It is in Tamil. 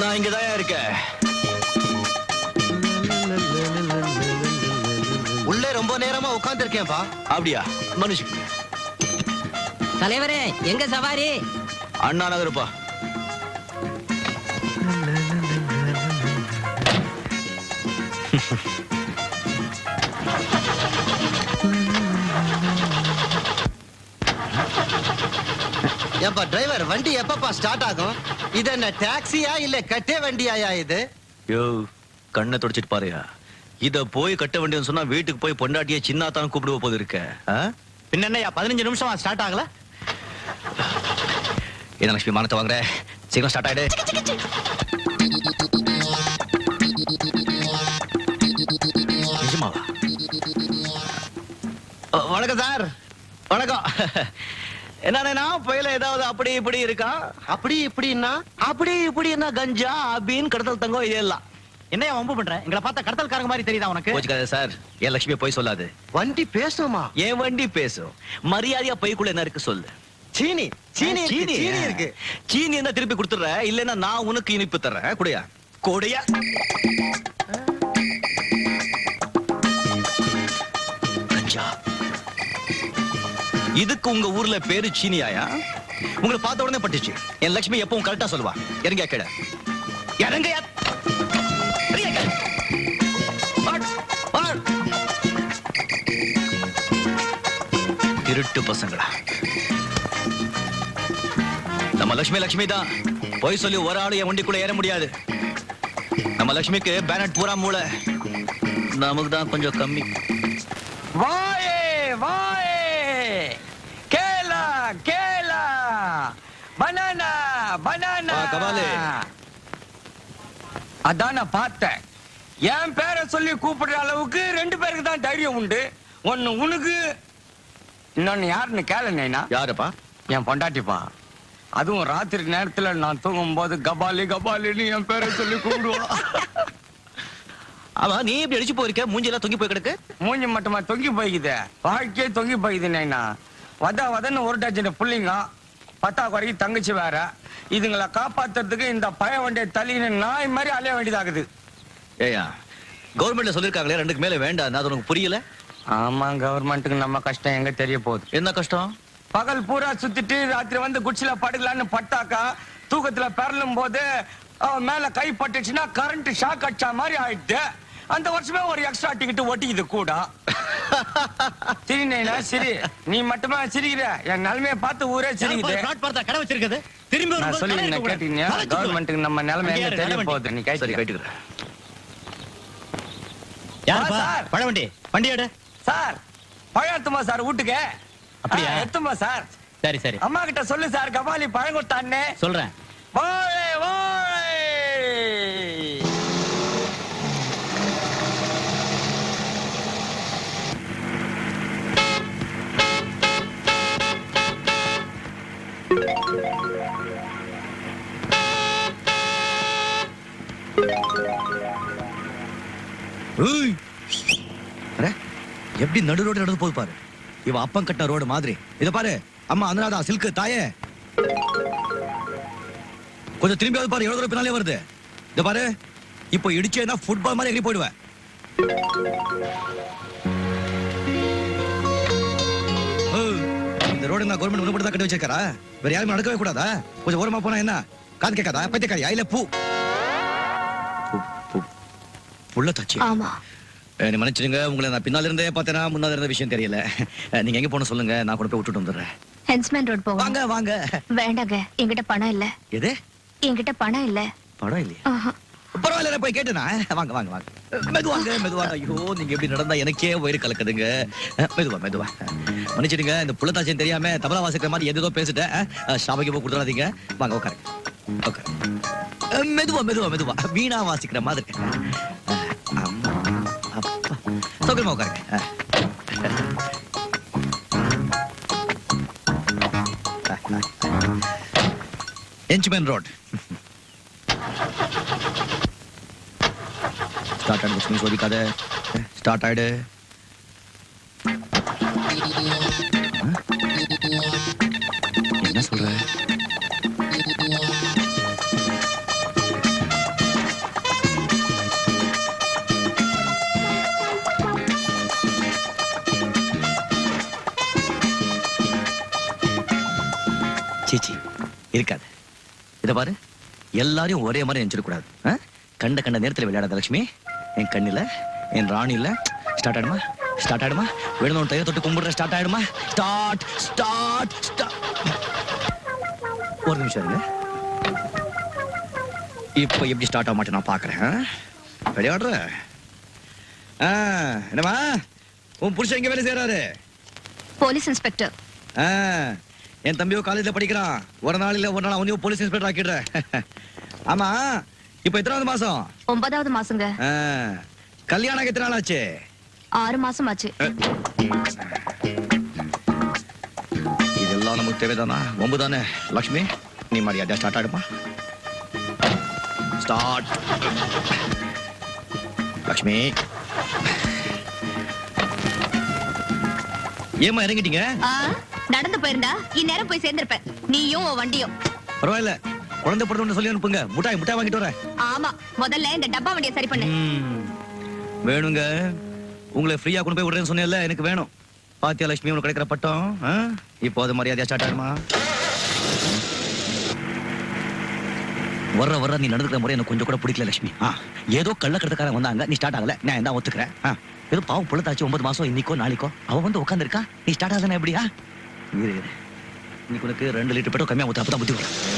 நான் இங்கதான் இருக்கேன். உள்ளே ரொம்ப நேரமா உட்கார்ந்து இருக்கேன்பா அப்படியா? மனுஷன் தலைவரே எங்க சவாரி? அண்ணா நகருப்பா. ஏன்பா டிரைவர் வண்டி எப்பப்பா ஸ்டார்ட் ஆகும்? இது என்ன டாக்ஸியா இல்ல கட்டே வண்டியாயா இது? யோ கண்ணை தொடச்சிட்டு பாருயா. இத போய் கட்ட வேண்டியதுன்னு சொன்னா வீட்டுக்கு போய் பொண்டாட்டிய சின்னாத்தான் கூப்பிடுவ போது இருக்க ஆ? பின்ன என்னய்யா பதினஞ்சு நிமிஷமா ஸ்டார்ட் ஆகல? என்ன லட்சுமி மானத்தை வாங்குற? சீக்கிரம் ஸ்டார்ட் ஆயிடு. நிஜமாவா? வணக்கம் சார். வணக்கம். என்னன்னா புயல ஏதாவது அப்படி இப்படி இருக்கா? அப்படி இப்படின்னா? அப்படி இப்படின்னா கஞ்சா அபின் கடத்தல் தங்கம் இதெல்லாம். என்னையா வம்பு பண்ற? எங்களை பார்த்தா கடத்தல்காரங்க மாதிரி தெரியுதா உனக்கு? கோச்சுக்காத சார். என் லட்சுமி போய் சொல்லாது. வண்டி பேசுமா? என் வண்டி பேசும். மரியாதையா பைக்குள்ள என்ன இருக்கு சொல்லு. சீனி சீனி இருக்கு, சீனி. இருக்கு. சீனி என்ன திருப்பி கொடுத்துற இல்லன்னா நான் உனக்கு இனிப்பு தர்றேன். குடையா? கொடையா? இதுக்கு உங்க ஊர்ல பேரு சீனியாயா? உங்களை பார்த்த உடனே பட்டுச்சு. என் லட்சுமி எப்பவும் கரெக்டா சொல்லுவா. இறங்க கேட இறங்க திருட்டு பசங்களா. நம்ம லட்சுமி லட்சுமி தான். போய் சொல்லி ஒரு ஆளு என் வண்டிக்குள்ள ஏற முடியாது. நம்ம லட்சுமிக்கு பேனட் பூரா மூளை. நமக்கு தான் கொஞ்சம் கம்மி. வாயே வாயே. கேலா பனானா பனானா வா, கபாலி. அதான் நான் பார்த்தேன். என் பேரை சொல்லி கூப்பிடுற அளவுக்கு ரெண்டு பேருக்கு தான் தைரியம் உண்டு. ஒன்னு உனக்கு இன்னொன்னு யாருன்னு கேளுனேனா யாருப்பா? என் பொண்டாட்டிப்பா. அதுவும் ராத்திரி நேரத்துல நான் தூங்கும் போது கபாலி கபாலின்னு என் பேரை சொல்லி கூப்பிடுவா ஆமா நீ இப்படி அடிச்சு போயிருக்க? மூஞ்சிலாம் தொங்கி போய் கிடக்கு? மூஞ்சி மட்டுமா தொங்கி போய்க்குது? வாழ்க்கையே தொங்கி போய்க்குது நைனா. வத வதன்னு ஒரு டஜன் புள்ளிங்க. பத்தா குறைக்கு தங்கச்சி வேற. இதுங்களை காப்பாத்துறதுக்கு இந்த பய வண்டிய தள்ளின்னு நாய் மாதிரி அலைய வேண்டியதாகுது. ஏயா கவர்மெண்ட்ல சொல்லிருக்காங்களே ரெண்டுக்கு மேல வேண்டாம் அது உனக்கு புரியல? ஆமா கவர்மெண்ட்டுக்கு நம்ம கஷ்டம் எங்க தெரிய போகுது? என்ன கஷ்டம்? பகல் பூரா சுத்திட்டு ராத்திரி வந்து குச்சில படுக்கலான்னு பட்டாக்கா தூக்கத்துல பெறலும் போது மேல கை பட்டுச்சுன்னா கரண்ட் ஷாக் அடிச்சா மாதிரி ஆயிடுது. அந்த வருஷமே ஒரு எக்ஸ்ட்ரா டிக்கெட் ஒட்டிக்குது கூட. சரி நைனா சரி. நீ மட்டுமா சிரிக்கிற? என் நிலைமைய பார்த்து ஊரே சிரிக்குது. கடை வச்சிருக்குது. திரும்பி நான் சொல்லி என்ன கேட்டீங்க? கவர்மெண்ட்டுக்கு நம்ம நிலைமை எங்க தெரிய போகுது நீ சரி கேட்டு கேட்டுக்கிறேன் யாருப்பா? சார். பழவண்டி வண்டி எடு. சார் பழம் எத்துமா சார் வீட்டுக்கு? அப்படியா? ஆ, எத்துமா சார்? சரி சரி. அம்மா கிட்ட சொல்லு சார் கபாலி பழம் கொடுத்தானே சொல்றேன். எப்படி நடு ரோடு நடந்து போது பாரு. இவ அப்பம் கட்ட ரோடு மாதிரி. இத பாரு அம்மா அனுராதா சில்க்கு தாயே. கொஞ்சம் திரும்பியாவது பாரு எவ்வளவு தூரம் பின்னாலே வருது. இத பாரு இப்போ இடிச்சேன்னா ஃபுட்பால் மாதிரி எகிரி போயிடுவேன். இந்த ரோடு நான் கவர்மெண்ட் ஒன்று தான் கட்டி வச்சிருக்காரா? வேற யாருமே நடக்கவே கூடாதா? கொஞ்சம் ஓரமா போனா என்ன? காது கேட்காதா? பைத்தியக்காரியா இல்ல பூ- புள்ள தச்சு ஆமா. நீ மன்னிச்சிடுங்க. உங்களை நான் பின்னால இருந்தே பார்த்தேனா முன்னால இருந்த விஷயம் தெரியல. நீங்க எங்க போன சொல்லுங்க. நான் கூட போய் விட்டுட்டு வந்துடுறேன். ஹென்ஸ்மேன் ரோட் போவோம் வாங்க வாங்க. வேண்டாங்க. என்கிட்ட பணம் இல்ல. எது? என்கிட்ட பணம் இல்ல. படம் இல்லையா. பரவாயில்ல போய் கேட்டேனா? வாங்க வாங்க வாங்க. மெதுவாங்க மெதுவாங்க. ஐயோ நீங்க எப்படி நடந்தா எனக்கே வயிறு கலக்குதுங்க. மெதுவா மெதுவா. மன்னிச்சிடுங்க. இந்த புள்ளத்தாச்சியம் தெரியாம தபலா வாசிக்கிற மாதிரி எதோ பேசிட்டேன். ஷாபைக்கு போய் கொடுத்துடாதீங்க. வாங்க உட்காருங்க. மெதுவா மெதுவா மெதுவா. வீணா வாசிக்கிற மாதிரி. சௌகரியமா உட்காருங்க அஹ் என்ச்மேன் ரோட் ஸ்டார்ட் ஆயிடு லட்சுமி சோதிக்காத ஸ்டார்ட் ஆயிடு சீச்சி இருக்காது. இத பாரு எல்லாரையும் ஒரே மாதிரி நினைச்சிடக்கூடாது? கண்ட கண்ட நேரத்துல விளையாடாத லட்சுமி என் கண்ணில என் ராணில. ஸ்டார்ட் ஆயிடுமா ஸ்டார்ட் ஆயிடுமா வேணும் தைய தொட்டு கும்பிடுற ஸ்டார்ட் ஆயிடுமா ஸ்டார்ட் ஸ்டார்ட் ஸ்டார்ட் ஒரு நிமிஷம் இருங்க. இப்போ எப்படி ஸ்டார்ட் ஆக மாட்டேன் நான் பாக்குறேன் ஆ? விளையாடுற? ஆ, என்னம்மா? உன் புருஷன் எங்க வேலை செய்யறாரு போலீஸ் இன்ஸ்பெக்டர். ஆ, என் தம்பியோ காலேஜ்ல படிக்கிறான். ஒரு நாள் இல்ல ஒரு நாள் அவனையும் போலீஸ் இன்ஸ்பெக்டர் ஆக்கிடுறேன் ஆமா இப்போ எத்தனாவது மாசம்? ஒன்பதாவது மாசங்க. கல்யாணம் எத்தனை நாள் ஆச்சு? ஆறு மாசம் ஆச்சு. இதெல்லாம் நமக்கு தேவைதானா? ஒம்பு தானே லக்ஷ்மி நீ மரியாதையா ஸ்டார்ட் ஆயிடுமா ஸ்டார்ட் லக்ஷ்மி. ஏமா இறங்கிட்டீங்க? நடந்து போயிருந்தா இந்நேரம் போய் சேர்ந்திருப்பேன். நீயும் உன் வண்டியும். பரவாயில்ல. குழந்தை பிறந்தோன்னு சொல்லி அனுப்புங்க. முட்டாய் முட்டாய் வாங்கிட்டு வரேன். ஆமா முதல்ல இந்த டப்பா வண்டியை சரி பண்ணு. வேணுங்க. உங்களை ஃப்ரீயா கொண்டு போய் விடுறேன்னு சொன்னேன்ல எனக்கு வேணும். பாத்தியா லட்சுமி உனக்கு கிடைக்கிற பட்டம்? இப்போ அது மரியாதையா ஸ்டார்ட் ஆகுமா? வர்ற வர்ற நீ நடந்துக்கிற முறை எனக்கு கொஞ்சம் கூட பிடிக்கல லட்சுமி. ஆ, ஏதோ கள்ளக்கடத்தக்காரன் வந்தாங்க நீ ஸ்டார்ட் ஆகல. நான் என்ன ஒத்துக்கிறேன். ஏதோ பாவம் புள்ளத்தாச்சு ஒன்பது மாசம் இன்னைக்கோ நாளைக்கோ அவ வந்து உட்காந்துருக்கா நீ ஸ்டார்ட் ஆகலன்னா எப்படியா? இரு இன்னைக்கு உனக்கு ரெண்டு லிட்டர் பெட்ரோல் கம்மியா ஊத்து அப்பதான் புத்தி வரும்.